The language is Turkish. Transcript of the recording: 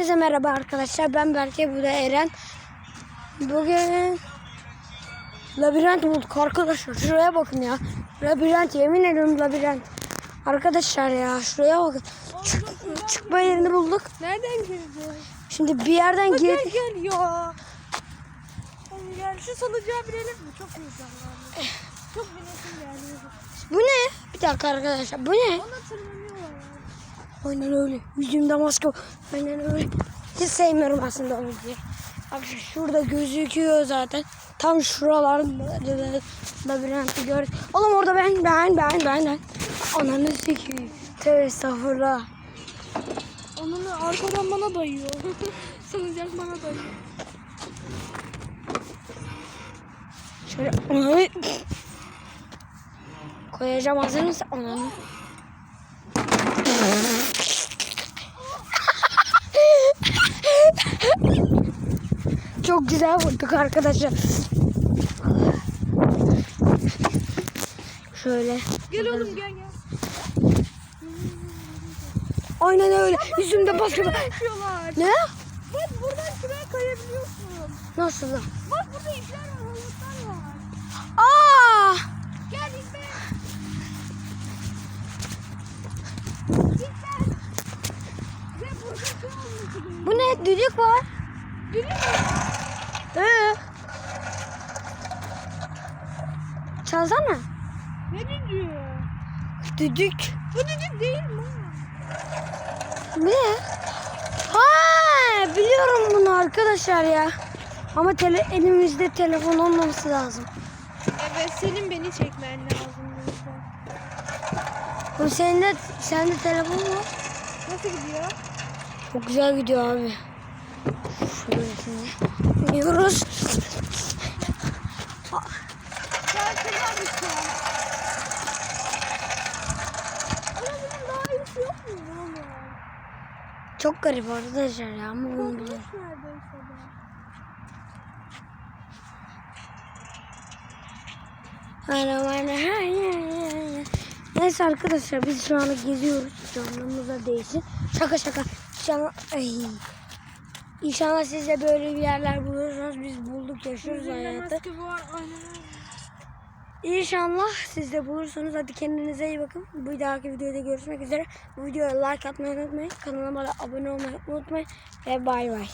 Hepinize merhaba arkadaşlar. Ben Berke, bu da Eren. Bugün labirent bulduk arkadaşlar. Şuraya bakın ya. Labirent yemin ediyorum labirent. Arkadaşlar ya şuraya bakın. Çık, çıkma yerini bulduk. Nereden girdi? Şimdi bir yerden Gel gir. gel ya. Oğlum gel şu salıncağa binelim mi? Çok heyecanlandım. Çok binesim geldi. Bu ne? Bir dakika arkadaşlar. Bu ne? Ona tırmanıyorlar ya. Aynen öyle. Yüzümde maske. var. Aynen öyle. Hiç sevmiyorum aslında onu diye. Bak şu- şurada gözüküyor zaten. Tam şuralarda labirenti gör. Oğlum orada ben ben ben ben ben. Ananı sikeyim. Tövbe estağfurullah. Onun arkadan bana dayıyor. Salıncak bana dayıyor. Şöyle ananı koyacağım hazır mısın? Ananı. Çok güzel vurduk arkadaşlar. Şöyle. Gel oğlum gel gel. Aynen öyle. Yüzümde başka bir... Ne? Bak buradan şuraya kayabiliyorsun. Nasıl lan? Bak burada ipler var, halatlar var. Aa! Gel ipe. Bu ne? Düdük var. Görüyor musun? Ee? Çalsana. Ne düdüğü? Düdük. Bu düdük değil mi? Ne? Ha, biliyorum bunu arkadaşlar ya. Ama tele, elimizde telefon olmaması lazım. Evet senin beni çekmen lazım. Bu senin de, sende telefon var. Nasıl gidiyor? Çok güzel gidiyor abi. Gidiyoruz. Çok garip arkadaşlar ya ama bunu biliyorum. Neyse arkadaşlar biz şu anda geziyoruz. Canlımıza değsin. Şaka şaka. İnşallah, ay. İnşallah siz de böyle bir yerler bulursunuz. Biz bulduk yaşıyoruz Yüzünde hayatı. var. İnşallah siz de bulursunuz. Hadi kendinize iyi bakın. Bir dahaki videoda görüşmek üzere. Bu videoya like atmayı unutmayın. Kanalıma da abone olmayı unutmayın. Ve bay bay.